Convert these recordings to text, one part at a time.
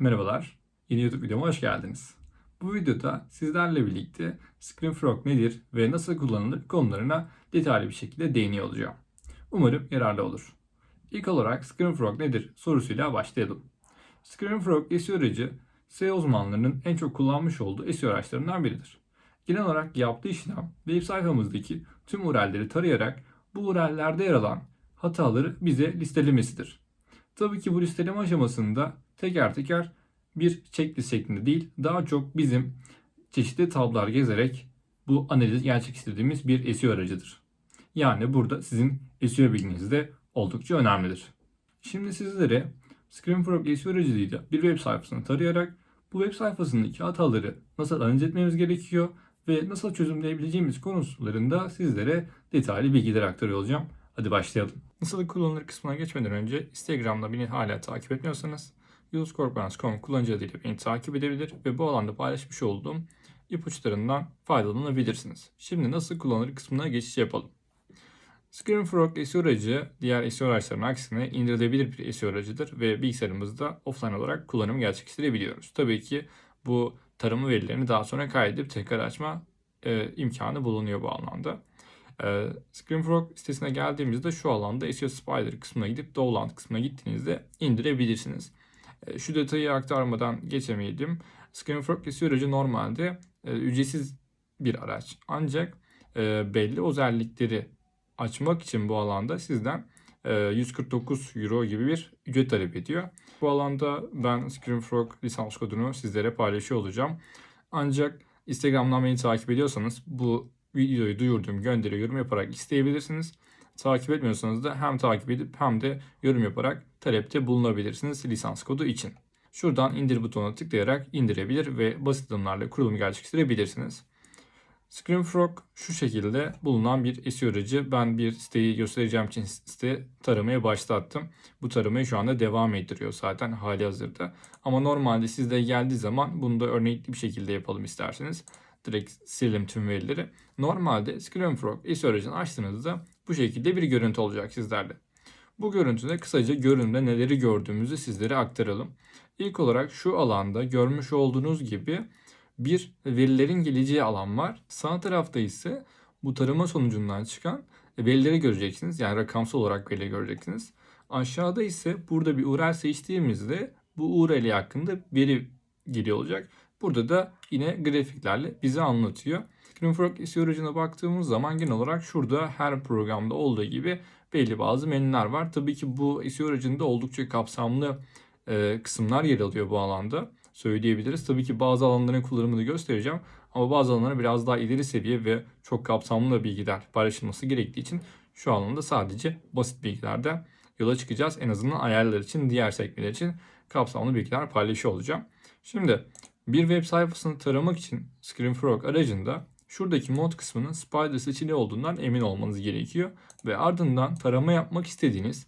Merhabalar, yeni YouTube videoma hoş geldiniz. Bu videoda sizlerle birlikte ScreenFrog nedir ve nasıl kullanılır konularına detaylı bir şekilde değiniyor olacağım. Umarım yararlı olur. İlk olarak ScreenFrog nedir sorusuyla başlayalım. ScreenFrog SEO aracı SEO uzmanlarının en çok kullanmış olduğu SEO araçlarından biridir. Genel olarak yaptığı işlem web sayfamızdaki tüm URL'leri tarayarak bu URL'lerde yer alan hataları bize listelemesidir. Tabii ki bu listeleme aşamasında teker teker bir checklist şeklinde değil, daha çok bizim çeşitli tablar gezerek bu analiz gerçekleştirdiğimiz bir SEO aracıdır. Yani burada sizin SEO bilginiz de oldukça önemlidir. Şimdi sizlere ScreenFrog SEO aracılığıyla bir web sayfasını tarayarak bu web sayfasındaki hataları nasıl analiz etmemiz gerekiyor ve nasıl çözümleyebileceğimiz konularında sizlere detaylı bilgiler aktarıyor olacağım. Hadi başlayalım. Nasıl kullanılır kısmına geçmeden önce Instagram'da beni hala takip etmiyorsanız usecorporans.com kullanıcı adıyla beni takip edebilir ve bu alanda paylaşmış olduğum ipuçlarından faydalanabilirsiniz. Şimdi nasıl kullanılır kısmına geçiş yapalım. ScreenFrog SEO aracı diğer SEO araçlarının aksine indirilebilir bir SEO aracıdır ve bilgisayarımızda offline olarak kullanımı gerçekleştirebiliyoruz. Tabii ki bu tarama verilerini daha sonra kaydedip tekrar açma e, imkanı bulunuyor bu anlamda. E, ScreenFrog sitesine geldiğimizde şu alanda SEO Spider kısmına gidip Download kısmına gittiğinizde indirebilirsiniz. E, şu detayı aktarmadan geçemeyelim. ScreenFrog SEO aracı normalde e, ücretsiz bir araç. Ancak e, belli özellikleri açmak için bu alanda sizden e, 149 euro gibi bir ücret talep ediyor. Bu alanda ben ScreenFrog lisans kodunu sizlere paylaşıyor olacağım. Ancak Instagram'dan beni takip ediyorsanız bu videoyu duyurduğum gönderi yorum yaparak isteyebilirsiniz. Takip etmiyorsanız da hem takip edip hem de yorum yaparak talepte bulunabilirsiniz lisans kodu için. Şuradan indir butonuna tıklayarak indirebilir ve basit adımlarla kurulumu gerçekleştirebilirsiniz. ScreenFrog şu şekilde bulunan bir SEO aracı. Ben bir siteyi göstereceğim için site taramaya başlattım. Bu taramayı şu anda devam ettiriyor zaten hali hazırda. Ama normalde sizde geldiği zaman bunu da örnekli bir şekilde yapalım isterseniz. Direkt silelim tüm verileri. Normalde ScreenFrog SEO aracını açtığınızda bu şekilde bir görüntü olacak sizlerde. Bu görüntüde kısaca görünümde neleri gördüğümüzü sizlere aktaralım. İlk olarak şu alanda görmüş olduğunuz gibi bir verilerin geleceği alan var. Sağ tarafta ise bu tarama sonucundan çıkan verileri göreceksiniz. Yani rakamsal olarak verileri göreceksiniz. Aşağıda ise burada bir URL seçtiğimizde bu URL hakkında veri geliyor olacak. Burada da yine grafiklerle bize anlatıyor. ScreenFrog SEO aracına baktığımız zaman genel olarak şurada her programda olduğu gibi belli bazı menüler var. Tabii ki bu SEO aracında oldukça kapsamlı e, kısımlar yer alıyor bu alanda söyleyebiliriz. Tabii ki bazı alanların kullanımını göstereceğim ama bazı alanlara biraz daha ileri seviye ve çok kapsamlı bilgiler paylaşılması gerektiği için şu alanda sadece basit bilgilerde yola çıkacağız. En azından ayarlar için, diğer sekmeler için kapsamlı bilgiler paylaşıyor olacağım. Şimdi bir web sayfasını taramak için ScreenFrog aracında şuradaki mod kısmının Spider seçili olduğundan emin olmanız gerekiyor ve ardından tarama yapmak istediğiniz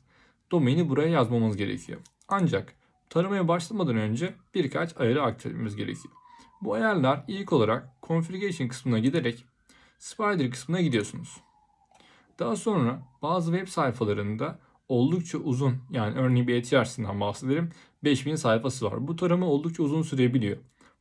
domaini buraya yazmamız gerekiyor. Ancak taramaya başlamadan önce birkaç ayarı aktarmamız gerekiyor. Bu ayarlar ilk olarak Configuration kısmına giderek Spider kısmına gidiyorsunuz. Daha sonra bazı web sayfalarında oldukça uzun yani örneğin bir e-ticaretinden bahsedelim 5000 sayfası var. Bu tarama oldukça uzun sürebiliyor.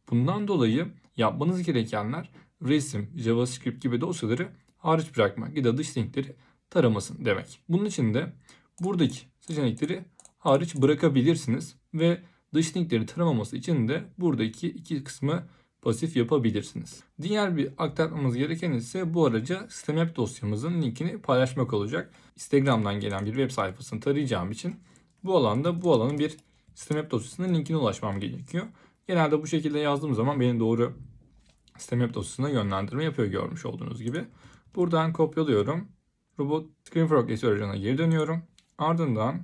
Bundan dolayı yapmanız gerekenler resim, JavaScript gibi dosyaları hariç bırakmak ya da dış linkleri taramasın demek. Bunun için de buradaki seçenekleri hariç bırakabilirsiniz ve dış linkleri taramaması için de buradaki iki kısmı pasif yapabilirsiniz. Diğer bir aktarmamız gereken ise bu araca StemApp dosyamızın linkini paylaşmak olacak. Instagram'dan gelen bir web sayfasını tarayacağım için bu alanda bu alanın bir StemApp dosyasının linkine ulaşmam gerekiyor. Genelde bu şekilde yazdığım zaman beni doğru StemApp dosyasına yönlendirme yapıyor görmüş olduğunuz gibi. Buradan kopyalıyorum. Robot ScreenFrog SEO aracına geri dönüyorum. Ardından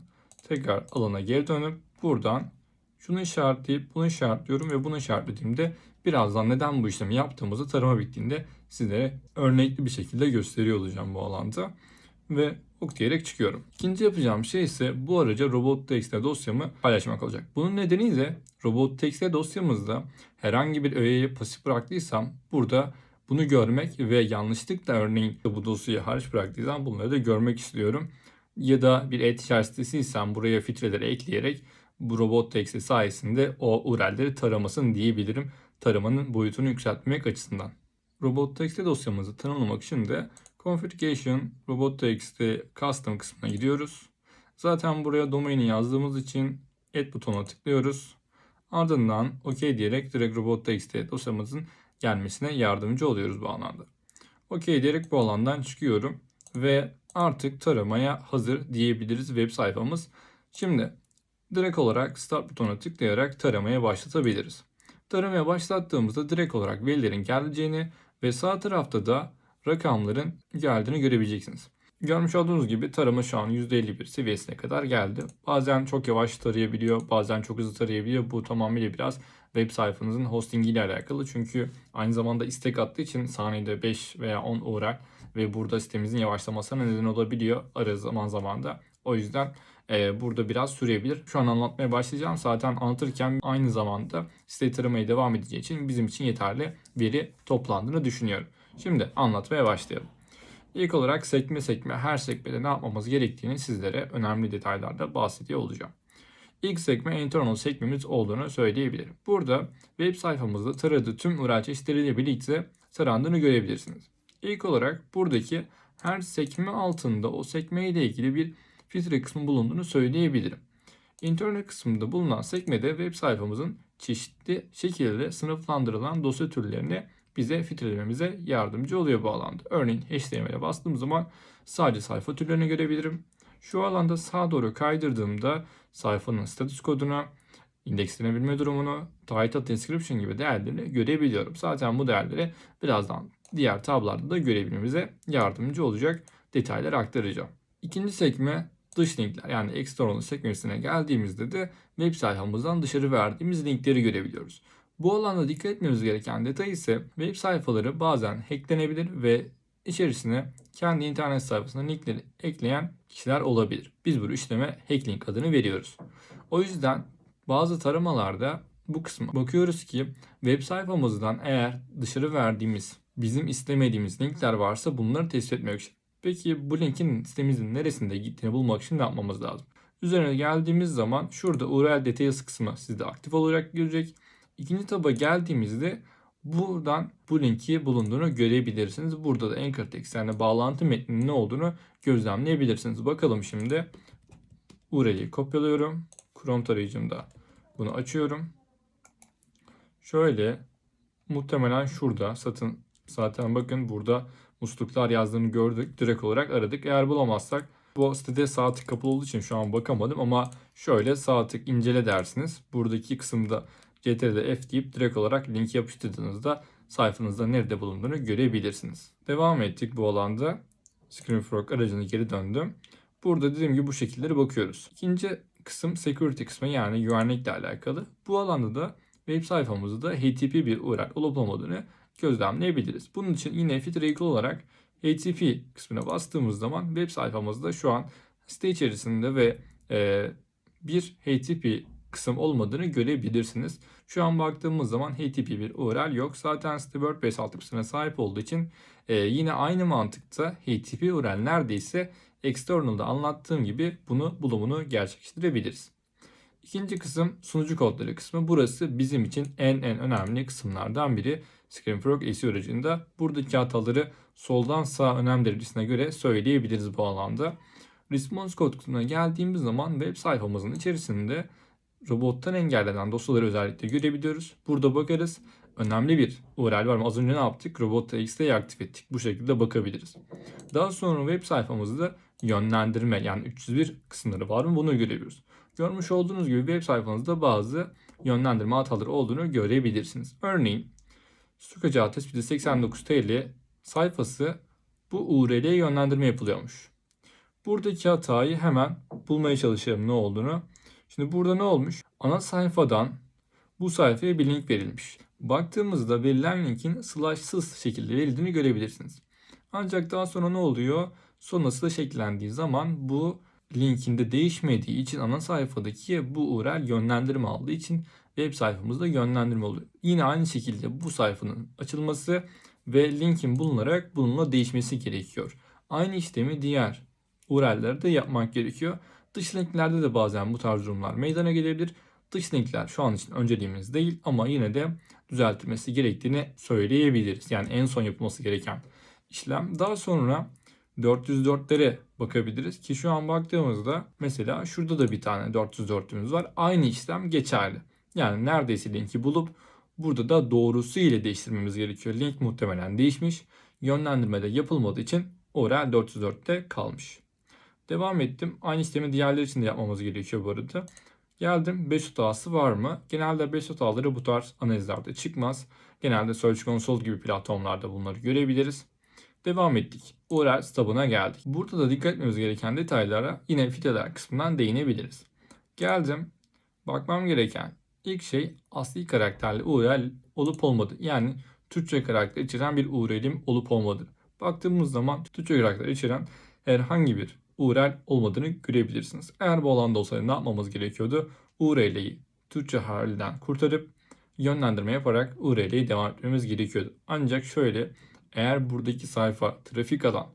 tekrar alana geri dönüp buradan şunu işaretleyip bunu işaretliyorum ve bunu işaretlediğimde birazdan neden bu işlemi yaptığımızı tarama bittiğinde sizlere örnekli bir şekilde gösteriyor olacağım bu alanda. Ve ok diyerek çıkıyorum. İkinci yapacağım şey ise bu araca robot.txt dosyamı paylaşmak olacak. Bunun nedeni ise robot.txt dosyamızda herhangi bir öğeyi pasif bıraktıysam burada bunu görmek ve yanlışlıkla örneğin bu dosyayı hariç bıraktıysam bunları da görmek istiyorum. Ya da bir e-ticaret buraya filtreleri ekleyerek bu robot teksi sayesinde o URL'leri taramasın diyebilirim. Taramanın boyutunu yükseltmek açısından. Robot.txt dosyamızı tanımlamak için de Configuration Robot.txt Custom kısmına gidiyoruz. Zaten buraya domaini yazdığımız için Add butonuna tıklıyoruz. Ardından OK diyerek direkt Robot.txt dosyamızın gelmesine yardımcı oluyoruz bu alanda. OK diyerek bu alandan çıkıyorum ve artık taramaya hazır diyebiliriz web sayfamız. Şimdi direkt olarak Start butonuna tıklayarak taramaya başlatabiliriz. Taramaya başlattığımızda direkt olarak verilerin geleceğini ve sağ tarafta da rakamların geldiğini görebileceksiniz. Görmüş olduğunuz gibi tarama şu an %51 seviyesine kadar geldi. Bazen çok yavaş tarayabiliyor, bazen çok hızlı tarayabiliyor. Bu tamamıyla biraz web sayfanızın hostingi ile alakalı. Çünkü aynı zamanda istek attığı için saniyede 5 veya 10 URL ve burada sitemizin yavaşlamasına neden olabiliyor ara zaman zaman da. O yüzden e, burada biraz sürebilir. Şu an anlatmaya başlayacağım. Zaten anlatırken aynı zamanda siteyi taramaya devam edeceği için bizim için yeterli veri toplandığını düşünüyorum. Şimdi anlatmaya başlayalım. İlk olarak sekme sekme her sekmede ne yapmamız gerektiğini sizlere önemli detaylarda bahsediyor olacağım. İlk sekme internal sekmemiz olduğunu söyleyebilirim. Burada web sayfamızda taradığı tüm URL çeşitleriyle birlikte tarandığını görebilirsiniz. İlk olarak buradaki her sekme altında o sekme ile ilgili bir filtre kısmı bulunduğunu söyleyebilirim. Internal kısmında bulunan sekmede web sayfamızın çeşitli şekilde sınıflandırılan dosya türlerini bize filtrelememize yardımcı oluyor bu alanda. Örneğin HTML'e bastığım zaman sadece sayfa türlerini görebilirim. Şu alanda sağa doğru kaydırdığımda sayfanın status kodunu, indekslenebilme durumunu, title description gibi değerlerini görebiliyorum. Zaten bu değerleri birazdan diğer tablarda da görebilmemize yardımcı olacak detayları aktaracağım. İkinci sekme dış linkler yani external sekmesine geldiğimizde de web sayfamızdan dışarı verdiğimiz linkleri görebiliyoruz. Bu alanda dikkat etmemiz gereken detay ise web sayfaları bazen hacklenebilir ve içerisine kendi internet sayfasına linkleri ekleyen kişiler olabilir. Biz bu işleme hacklink adını veriyoruz. O yüzden bazı taramalarda bu kısma bakıyoruz ki web sayfamızdan eğer dışarı verdiğimiz bizim istemediğimiz linkler varsa bunları tespit etmek için. Peki bu linkin sitemizin neresinde gittiğini bulmak için ne yapmamız lazım? Üzerine geldiğimiz zaman şurada URL details kısmı sizde aktif olarak görecek. İkinci taba geldiğimizde buradan bu linki bulunduğunu görebilirsiniz. Burada da Anchor Text yani bağlantı metninin ne olduğunu gözlemleyebilirsiniz. Bakalım şimdi URL'i kopyalıyorum. Chrome tarayıcımda bunu açıyorum. Şöyle muhtemelen şurada satın zaten bakın burada musluklar yazdığını gördük. Direkt olarak aradık. Eğer bulamazsak bu sitede sağ tık kapalı olduğu için şu an bakamadım ama şöyle sağ tık incele dersiniz. Buradaki kısımda CTRL F deyip direkt olarak linki yapıştırdığınızda sayfanızda nerede bulunduğunu görebilirsiniz. Devam ettik bu alanda. ScreenFrog aracını geri döndüm. Burada dediğim gibi bu şekilleri bakıyoruz. İkinci kısım security kısmı yani güvenlikle alakalı. Bu alanda da web sayfamızda HTTP bir URL olup olmadığını gözlemleyebiliriz. Bunun için yine filtre olarak HTTP kısmına bastığımız zaman web sayfamızda şu an site içerisinde ve e, bir HTTP kısım olmadığını görebilirsiniz. Şu an baktığımız zaman HTTP bir URL yok. Zaten site WordPress altyapısına sahip olduğu için e, yine aynı mantıkta HTTP URL neredeyse external'da anlattığım gibi bunu bulumunu gerçekleştirebiliriz. İkinci kısım sunucu kodları kısmı. Burası bizim için en en önemli kısımlardan biri. ScreenFrog SEO aracında buradaki hataları soldan sağ önem derecesine göre söyleyebiliriz bu alanda. Response code kısmına geldiğimiz zaman web sayfamızın içerisinde robottan engellenen dosyaları özellikle görebiliyoruz. Burada bakarız. Önemli bir URL var mı? Az önce ne yaptık? Robot.txt'yi aktif ettik. Bu şekilde bakabiliriz. Daha sonra web sayfamızda yönlendirme yani 301 kısımları var mı? Bunu görebiliyoruz. Görmüş olduğunuz gibi web sayfanızda bazı yönlendirme hataları olduğunu görebilirsiniz. Örneğin Stukacağı tespiti 89 TL sayfası bu URL'ye yönlendirme yapılıyormuş. Buradaki hatayı hemen bulmaya çalışalım ne olduğunu. Şimdi burada ne olmuş? Ana sayfadan bu sayfaya bir link verilmiş. Baktığımızda verilen linkin slashsız şekilde verildiğini görebilirsiniz. Ancak daha sonra ne oluyor? Sonrası da şekillendiği zaman bu linkinde değişmediği için ana sayfadaki bu URL yönlendirme aldığı için web sayfamızda yönlendirme oluyor. Yine aynı şekilde bu sayfanın açılması ve linkin bulunarak bununla değişmesi gerekiyor. Aynı işlemi diğer URL'lerde yapmak gerekiyor. Dış linklerde de bazen bu tarz durumlar meydana gelebilir. Dış linkler şu an için önceliğimiz değil ama yine de düzeltilmesi gerektiğini söyleyebiliriz. Yani en son yapılması gereken işlem. Daha sonra 404'lere bakabiliriz ki şu an baktığımızda mesela şurada da bir tane 404'ümüz var. Aynı işlem geçerli. Yani neredeyse linki bulup burada da doğrusu ile değiştirmemiz gerekiyor. Link muhtemelen değişmiş. Yönlendirmede yapılmadığı için URL 404'te kalmış. Devam ettim. Aynı işlemi diğerleri için de yapmamız gerekiyor bu arada. Geldim 5 hatası var mı? Genelde 5 hataları bu tarz analizlerde çıkmaz. Genelde Search Console gibi platformlarda bunları görebiliriz. Devam ettik. URL stub'ına geldik. Burada da dikkat etmemiz gereken detaylara yine filtreler kısmından değinebiliriz. Geldim. Bakmam gereken ilk şey asli karakterli URL olup olmadı. Yani Türkçe karakter içeren bir URL'im olup olmadı. Baktığımız zaman Türkçe karakter içeren herhangi bir URL olmadığını görebilirsiniz. Eğer bu alanda olsaydı ne yapmamız gerekiyordu? URL'yi Türkçe halinden kurtarıp yönlendirme yaparak URL'yi devam etmemiz gerekiyordu. Ancak şöyle eğer buradaki sayfa trafik alan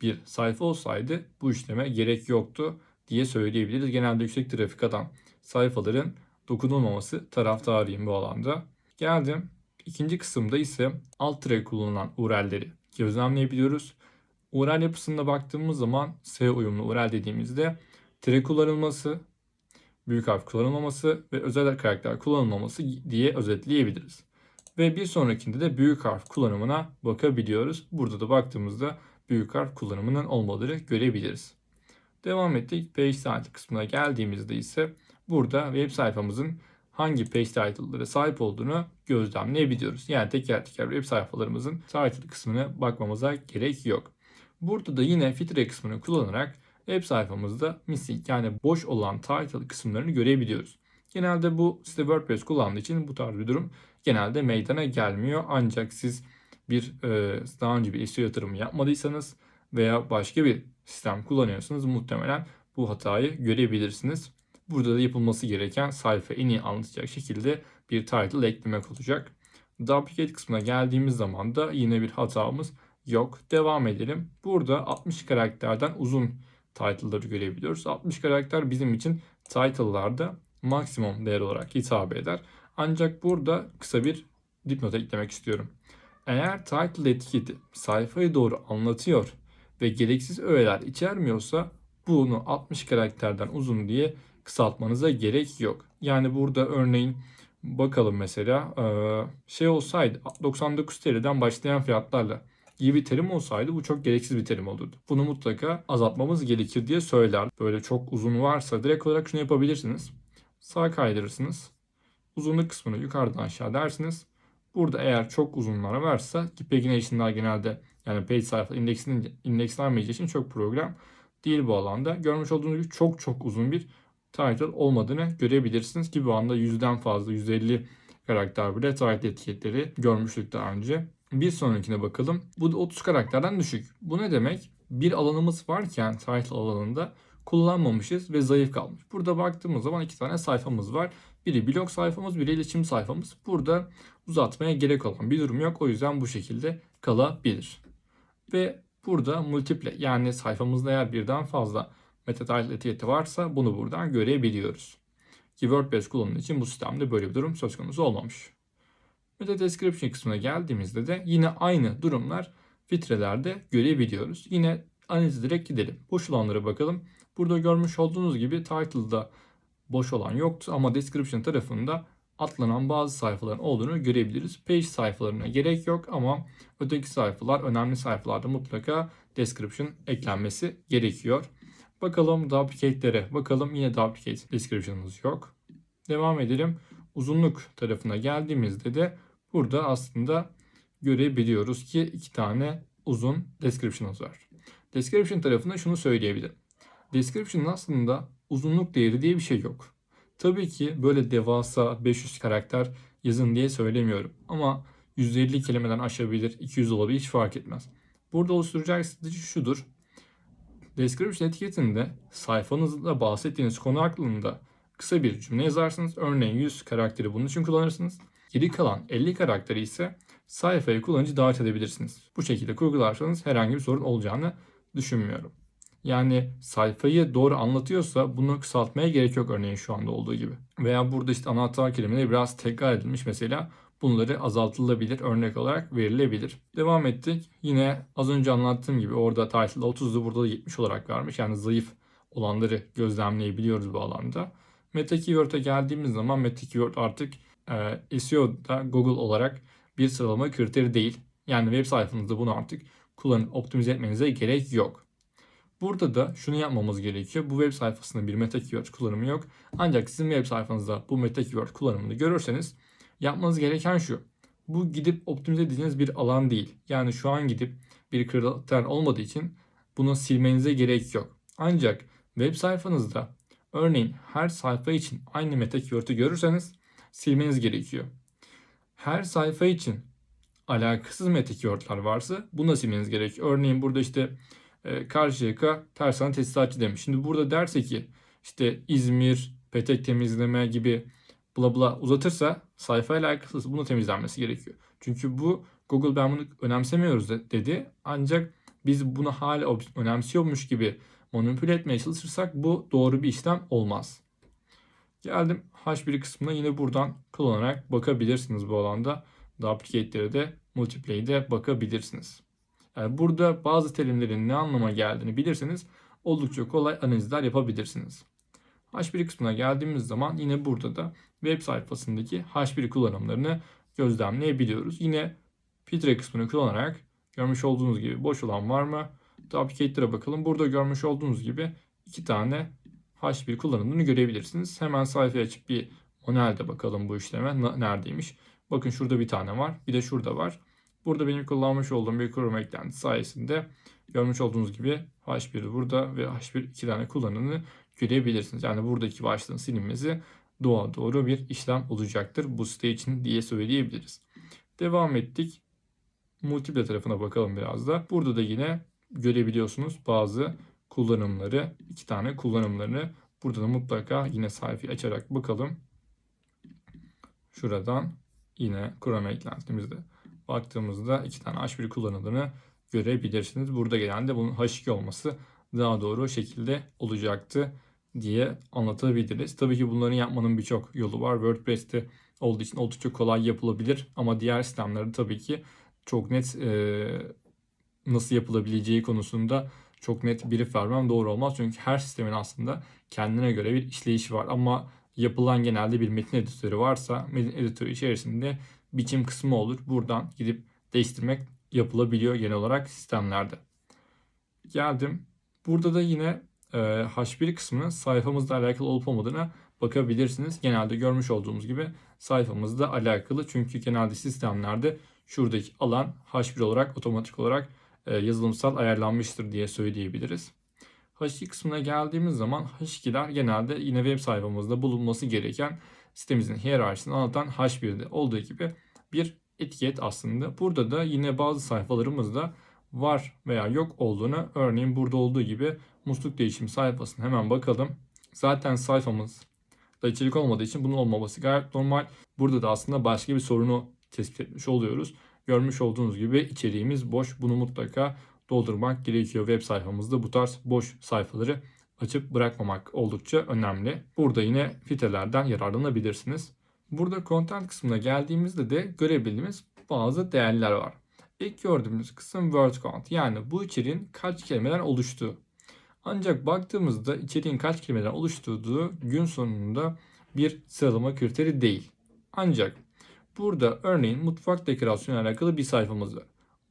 bir sayfa olsaydı bu işleme gerek yoktu diye söyleyebiliriz. Genelde yüksek trafik alan sayfaların dokunulmaması taraftarıyım bu alanda. Geldim. İkinci kısımda ise alt tire kullanılan URL'leri gözlemleyebiliyoruz. URL yapısında baktığımız zaman SEO uyumlu URL dediğimizde tire kullanılması, büyük harf kullanılmaması ve özel karakter kullanılmaması diye özetleyebiliriz. Ve bir sonrakinde de büyük harf kullanımına bakabiliyoruz. Burada da baktığımızda büyük harf kullanımının olmadığını görebiliriz. Devam ettik. Page title kısmına geldiğimizde ise burada web sayfamızın hangi page title'lara sahip olduğunu gözlemleyebiliyoruz. Yani teker teker web sayfalarımızın title kısmına bakmamıza gerek yok. Burada da yine filtre kısmını kullanarak web sayfamızda missing yani boş olan title kısımlarını görebiliyoruz. Genelde bu site WordPress kullandığı için bu tarz bir durum genelde meydana gelmiyor. Ancak siz bir e, daha önce bir SEO yatırımı yapmadıysanız veya başka bir sistem kullanıyorsanız muhtemelen bu hatayı görebilirsiniz. Burada da yapılması gereken sayfa en iyi anlatacak şekilde bir title eklemek olacak. Duplicate kısmına geldiğimiz zaman da yine bir hatamız yok. Devam edelim. Burada 60 karakterden uzun title'ları görebiliyoruz. 60 karakter bizim için title'larda maksimum değer olarak hitap eder. Ancak burada kısa bir dipnot eklemek istiyorum. Eğer title etiketi sayfayı doğru anlatıyor ve gereksiz öğeler içermiyorsa bunu 60 karakterden uzun diye kısaltmanıza gerek yok. Yani burada örneğin bakalım mesela şey olsaydı 99 TL'den başlayan fiyatlarla iyi bir terim olsaydı bu çok gereksiz bir terim olurdu. Bunu mutlaka azaltmamız gerekir diye söyler. Böyle çok uzun varsa direkt olarak şunu yapabilirsiniz. Sağ kaydırırsınız. Uzunluk kısmını yukarıdan aşağı dersiniz. Burada eğer çok uzunlara varsa ki pagination'lar genelde yani page sayfa indeksinin indekslenmeyeceği için çok program değil bu alanda. Görmüş olduğunuz gibi çok çok uzun bir title olmadığını görebilirsiniz ki bu anda yüzden fazla 150 karakter bile title etiketleri görmüştük daha önce. Bir sonrakine bakalım. Bu da 30 karakterden düşük. Bu ne demek? Bir alanımız varken title alanında kullanmamışız ve zayıf kalmış. Burada baktığımız zaman iki tane sayfamız var. Biri blog sayfamız, biri iletişim sayfamız. Burada uzatmaya gerek olan bir durum yok. O yüzden bu şekilde kalabilir. Ve burada multiple yani sayfamızda eğer birden fazla meta title etiketi varsa bunu buradan görebiliyoruz. Ki WordPress kullanımı için bu sistemde böyle bir durum söz konusu olmamış. Meta description kısmına geldiğimizde de yine aynı durumlar filtrelerde görebiliyoruz. Yine analize direkt gidelim. Boş olanlara bakalım. Burada görmüş olduğunuz gibi title'da boş olan yoktu ama description tarafında atlanan bazı sayfaların olduğunu görebiliriz. Page sayfalarına gerek yok ama öteki sayfalar önemli sayfalarda mutlaka description eklenmesi gerekiyor. Bakalım duplicate'lere bakalım yine duplicate description'ımız yok. Devam edelim. Uzunluk tarafına geldiğimizde de burada aslında görebiliyoruz ki iki tane uzun description'ımız var. Description tarafında şunu söyleyebilirim. Description'ın aslında uzunluk değeri diye bir şey yok. Tabii ki böyle devasa 500 karakter yazın diye söylemiyorum. Ama 150 kelimeden aşabilir, 200 olabilir hiç fark etmez. Burada oluşturacak strateji şudur. Description etiketinde sayfanızda bahsettiğiniz konu hakkında kısa bir cümle yazarsınız. Örneğin 100 karakteri bunun için kullanırsınız. Geri kalan 50 karakteri ise sayfaya kullanıcı davet edebilirsiniz. Bu şekilde kurgularsanız herhangi bir sorun olacağını düşünmüyorum. Yani sayfayı doğru anlatıyorsa bunu kısaltmaya gerek yok örneğin şu anda olduğu gibi. Veya burada işte anahtar kelimeleri biraz tekrar edilmiş mesela bunları azaltılabilir örnek olarak verilebilir. Devam ettik. Yine az önce anlattığım gibi orada title'da 30'du burada da 70 olarak vermiş. Yani zayıf olanları gözlemleyebiliyoruz bu alanda. Meta keyword'e geldiğimiz zaman meta keyword artık e, SEO'da Google olarak bir sıralama kriteri değil. Yani web sayfanızda bunu artık kullanıp optimize etmenize gerek yok. Burada da şunu yapmamız gerekiyor. Bu web sayfasında bir meta keyword kullanımı yok. Ancak sizin web sayfanızda bu meta keyword kullanımını görürseniz yapmanız gereken şu. Bu gidip optimize edeceğiniz bir alan değil. Yani şu an gidip bir kriter olmadığı için bunu silmenize gerek yok. Ancak web sayfanızda örneğin her sayfa için aynı meta keyword'ü görürseniz silmeniz gerekiyor. Her sayfa için alakasız meta keyword'lar varsa bunu da silmeniz gerekiyor. Örneğin burada işte e, Karşıyaka tersane tesisatçı demiş. Şimdi burada derse ki işte İzmir, petek temizleme gibi bla bla uzatırsa sayfayla alakasız bunu temizlenmesi gerekiyor. Çünkü bu Google ben bunu önemsemiyoruz de- dedi. Ancak biz bunu hala önemsiyormuş gibi manipüle etmeye çalışırsak bu doğru bir işlem olmaz. Geldim H1 kısmına yine buradan kullanarak bakabilirsiniz bu alanda. Duplicate'lere de multiplay'e de bakabilirsiniz. Yani burada bazı terimlerin ne anlama geldiğini bilirseniz oldukça kolay analizler yapabilirsiniz. H1 kısmına geldiğimiz zaman yine burada da web sayfasındaki H1 kullanımlarını gözlemleyebiliyoruz. Yine filtre kısmını kullanarak görmüş olduğunuz gibi boş olan var mı? Duplicate'lere bakalım. Burada görmüş olduğunuz gibi iki tane H1 kullanımını görebilirsiniz. Hemen sayfayı açıp bir manuelde bakalım bu işleme neredeymiş. Bakın şurada bir tane var. Bir de şurada var. Burada benim kullanmış olduğum bir Chrome eklentisi sayesinde görmüş olduğunuz gibi H1 burada ve H1 iki tane kullanımını görebilirsiniz. Yani buradaki başlığın silinmesi doğa doğru bir işlem olacaktır bu site için diye söyleyebiliriz. Devam ettik. Multiple tarafına bakalım biraz da. Burada da yine görebiliyorsunuz bazı kullanımları, iki tane kullanımlarını. Burada da mutlaka yine sayfayı açarak bakalım. Şuradan yine Chrome eklentimizde baktığımızda iki tane H1 kullanıldığını görebilirsiniz. Burada genelde bunun H2 olması daha doğru şekilde olacaktı diye anlatabiliriz. Tabii ki bunların yapmanın birçok yolu var. WordPress'te olduğu için oldukça kolay yapılabilir ama diğer sistemlerde tabii ki çok net e, nasıl yapılabileceği konusunda çok net brief vermem doğru olmaz. Çünkü her sistemin aslında kendine göre bir işleyişi var ama yapılan genelde bir metin editörü varsa metin editörü içerisinde biçim kısmı olur. Buradan gidip değiştirmek yapılabiliyor genel olarak sistemlerde. Geldim. Burada da yine e, H1 kısmının sayfamızla alakalı olup olmadığına bakabilirsiniz. Genelde görmüş olduğumuz gibi sayfamızla alakalı. Çünkü genelde sistemlerde şuradaki alan H1 olarak otomatik olarak yazılımsal ayarlanmıştır diye söyleyebiliriz. H2 kısmına geldiğimiz zaman H2'ler genelde yine web sayfamızda bulunması gereken sitemizin hiyerarşisini anlatan H1'de olduğu gibi bir etiket aslında. Burada da yine bazı sayfalarımızda var veya yok olduğunu örneğin burada olduğu gibi musluk değişim sayfasına hemen bakalım. Zaten sayfamız da içerik olmadığı için bunun olmaması gayet normal. Burada da aslında başka bir sorunu tespit etmiş oluyoruz. Görmüş olduğunuz gibi içeriğimiz boş. Bunu mutlaka doldurmak gerekiyor. Web sayfamızda bu tarz boş sayfaları açıp bırakmamak oldukça önemli. Burada yine filtrelerden yararlanabilirsiniz. Burada content kısmına geldiğimizde de görebildiğimiz bazı değerler var. İlk gördüğümüz kısım word count yani bu içeriğin kaç kelimeden oluştuğu. Ancak baktığımızda içeriğin kaç kelimeden oluşturduğu gün sonunda bir sıralama kriteri değil. Ancak burada örneğin mutfak dekorasyonu alakalı bir sayfamız var.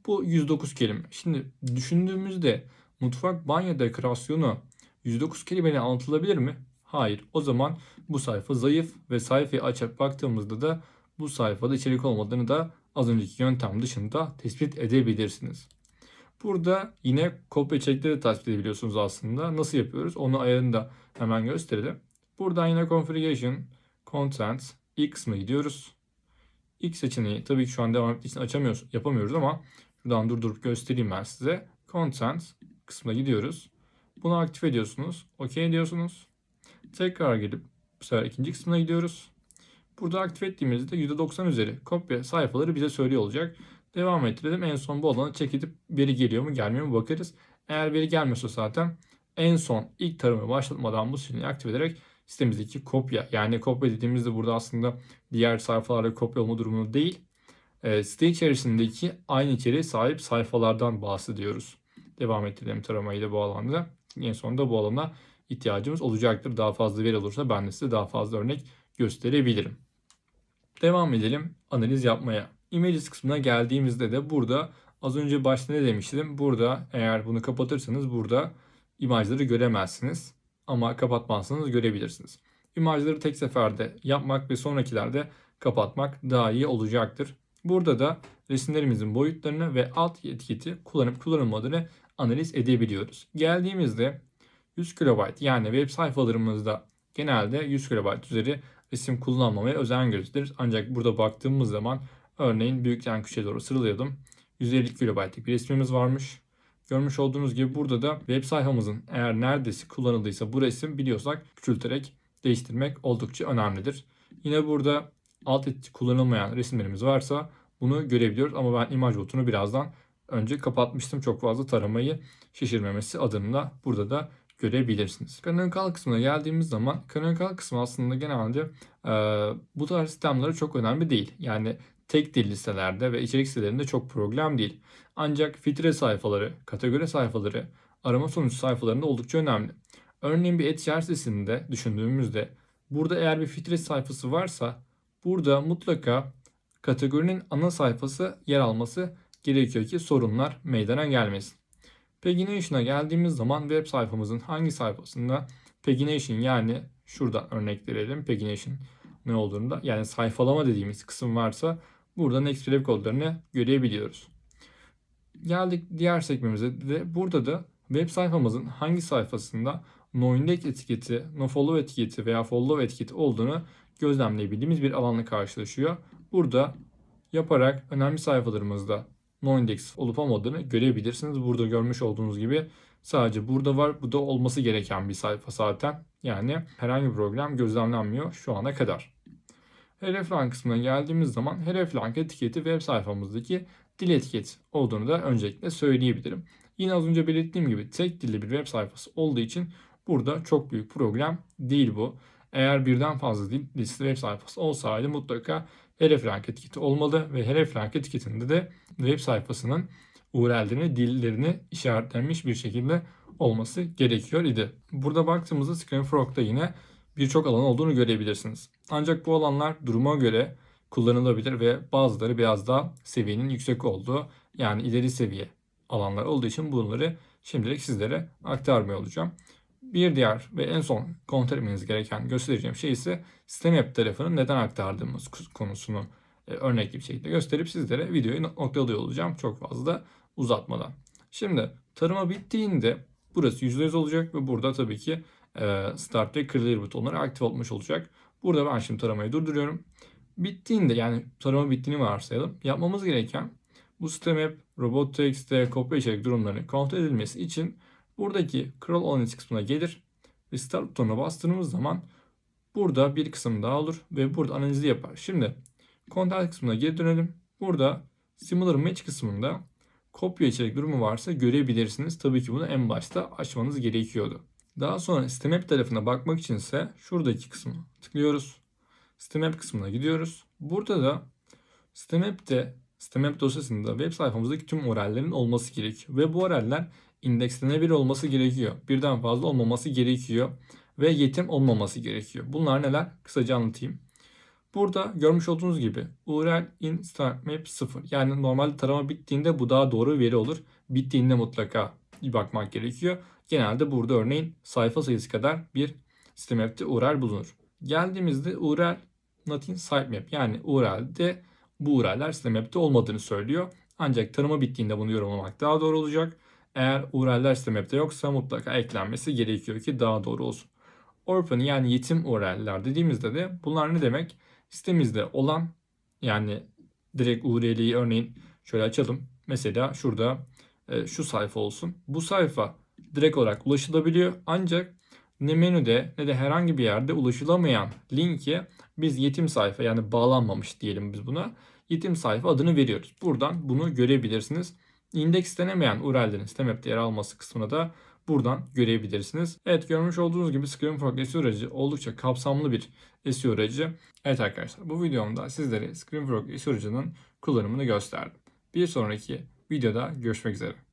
Bu 109 kelime. Şimdi düşündüğümüzde mutfak banyo dekorasyonu 109 kelimeyle anlatılabilir mi? Hayır. O zaman bu sayfa zayıf ve sayfayı açıp baktığımızda da bu sayfada içerik olmadığını da az önceki yöntem dışında tespit edebilirsiniz. Burada yine kopya çekleri de tespit edebiliyorsunuz aslında. Nasıl yapıyoruz? Onu ayarını da hemen gösterelim. Buradan yine Configuration, Content, ilk kısmına gidiyoruz. İlk seçeneği tabii ki şu an devam ettiği için açamıyoruz, yapamıyoruz ama şuradan durdurup göstereyim ben size. Content kısmına gidiyoruz. Bunu aktif ediyorsunuz. OK diyorsunuz. Tekrar gelip bu sefer ikinci kısmına gidiyoruz. Burada aktif ettiğimizde %90 üzeri kopya sayfaları bize söylüyor olacak. Devam ettirelim. En son bu alanı çek edip veri geliyor mu gelmiyor mu bakarız. Eğer veri gelmiyorsa zaten en son ilk tarımı başlatmadan bu sinyali aktif ederek sitemizdeki kopya yani kopya dediğimizde burada aslında diğer sayfalarla kopya olma durumunu değil e, site içerisindeki aynı içeriğe sahip sayfalardan bahsediyoruz. Devam ettirelim taramayı da bu alanda. En sonunda bu alana ihtiyacımız olacaktır. Daha fazla veri olursa ben de size daha fazla örnek gösterebilirim. Devam edelim analiz yapmaya. Images kısmına geldiğimizde de burada az önce başta ne demiştim? Burada eğer bunu kapatırsanız burada imajları göremezsiniz. Ama kapatmazsanız görebilirsiniz. İmajları tek seferde yapmak ve sonrakilerde kapatmak daha iyi olacaktır. Burada da resimlerimizin boyutlarını ve alt etiketi kullanıp kullanılmadığını analiz edebiliyoruz. Geldiğimizde 100 KB yani web sayfalarımızda genelde 100 KB üzeri resim kullanmamaya özen gösterir. Ancak burada baktığımız zaman örneğin büyükten küçüğe doğru sıralayalım. 150 KB'lik bir resmimiz varmış. Görmüş olduğunuz gibi burada da web sayfamızın eğer neredeyse kullanıldıysa bu resim biliyorsak küçülterek değiştirmek oldukça önemlidir. Yine burada alt etik kullanılmayan resimlerimiz varsa bunu görebiliyoruz ama ben imaj botunu birazdan önce kapatmıştım. Çok fazla taramayı şişirmemesi adına burada da görebilirsiniz. Kanonikal kısmına geldiğimiz zaman kanonikal kısmı aslında genelde e, bu tarz sistemleri çok önemli değil. Yani tek dil listelerde ve içerik sitelerinde çok problem değil. Ancak filtre sayfaları, kategori sayfaları, arama sonuç sayfalarında oldukça önemli. Örneğin bir e-ticaret sitesinde düşündüğümüzde burada eğer bir filtre sayfası varsa burada mutlaka kategorinin ana sayfası yer alması gerekiyor ki sorunlar meydana gelmesin. Pagination'a geldiğimiz zaman web sayfamızın hangi sayfasında pagination yani şuradan örnek verelim. Pagination ne olduğunda yani sayfalama dediğimiz kısım varsa burada next web kodlarını görebiliyoruz. Geldik diğer sekmemize de burada da web sayfamızın hangi sayfasında noindex etiketi, nofollow etiketi veya follow etiketi olduğunu gözlemleyebildiğimiz bir alanla karşılaşıyor. Burada yaparak önemli sayfalarımızda noindex olup olmadığını görebilirsiniz. Burada görmüş olduğunuz gibi sadece burada var. Bu da olması gereken bir sayfa zaten. Yani herhangi bir problem gözlemlenmiyor şu ana kadar. Hreflang kısmına geldiğimiz zaman hreflang etiketi web sayfamızdaki dil etiket olduğunu da öncelikle söyleyebilirim. Yine az önce belirttiğim gibi tek dilli bir web sayfası olduğu için burada çok büyük problem değil bu. Eğer birden fazla dil liste web sayfası olsaydı mutlaka hreflang etiketi olmalı ve hreflang etiketinde de web sayfasının URL'lerini, dillerini işaretlenmiş bir şekilde olması gerekiyor idi. Burada baktığımızda ScreenFrog'da yine birçok alan olduğunu görebilirsiniz. Ancak bu alanlar duruma göre kullanılabilir ve bazıları biraz daha seviyenin yüksek olduğu yani ileri seviye alanlar olduğu için bunları şimdilik sizlere aktarmıyor olacağım. Bir diğer ve en son kontrol etmeniz gereken göstereceğim şey ise sistem app tarafını neden aktardığımız konusunu e, örnekli bir şekilde gösterip sizlere videoyu noktalıyor olacağım çok fazla uzatmadan. Şimdi tarıma bittiğinde burası %100 olacak ve burada tabii ki start ve clear butonları aktif olmuş olacak. Burada ben şimdi taramayı durduruyorum. Bittiğinde yani tarama bittiğini varsayalım. Yapmamız gereken bu sistem app robot.txt kopya içerik durumlarının kontrol edilmesi için buradaki Crawl Analytics kısmına gelir ve Start butonuna bastığımız zaman burada bir kısım daha olur ve burada analizi yapar. Şimdi Content kısmına geri dönelim. Burada Similar Match kısmında kopya içerik durumu varsa görebilirsiniz. Tabii ki bunu en başta açmanız gerekiyordu. Daha sonra System App tarafına bakmak için ise şuradaki kısmı tıklıyoruz. System App kısmına gidiyoruz. Burada da System App dosyasında web sayfamızdaki tüm URL'lerin olması gerekiyor. Ve bu URL'ler indekslenebilir olması gerekiyor. Birden fazla olmaması gerekiyor. Ve yetim olmaması gerekiyor. Bunlar neler? Kısaca anlatayım. Burada görmüş olduğunuz gibi URL in start map 0. Yani normalde tarama bittiğinde bu daha doğru veri olur. Bittiğinde mutlaka bir bakmak gerekiyor. Genelde burada örneğin sayfa sayısı kadar bir sitemap'te URL bulunur. Geldiğimizde URL not in sitemap yani URL'de bu URL'ler sitemap'te olmadığını söylüyor. Ancak tarama bittiğinde bunu yorumlamak daha doğru olacak. Eğer URL'ler sitemap'te yoksa mutlaka eklenmesi gerekiyor ki daha doğru olsun. Orphan yani yetim URL'ler dediğimizde de bunlar ne demek? Sitemizde olan yani direkt URL'yi örneğin şöyle açalım. Mesela şurada e, şu sayfa olsun. Bu sayfa direkt olarak ulaşılabiliyor. Ancak ne menüde ne de herhangi bir yerde ulaşılamayan linki biz yetim sayfa yani bağlanmamış diyelim biz buna. Yetim sayfa adını veriyoruz. Buradan bunu görebilirsiniz. İndekslenemeyen URL'lerin sitemap'te yer alması kısmına da buradan görebilirsiniz. Evet görmüş olduğunuz gibi ScreenFrog SEO aracı oldukça kapsamlı bir SEO aracı. Evet arkadaşlar bu videomda sizlere ScreenFrog SEO aracının kullanımını gösterdim. Bir sonraki videoda görüşmek üzere.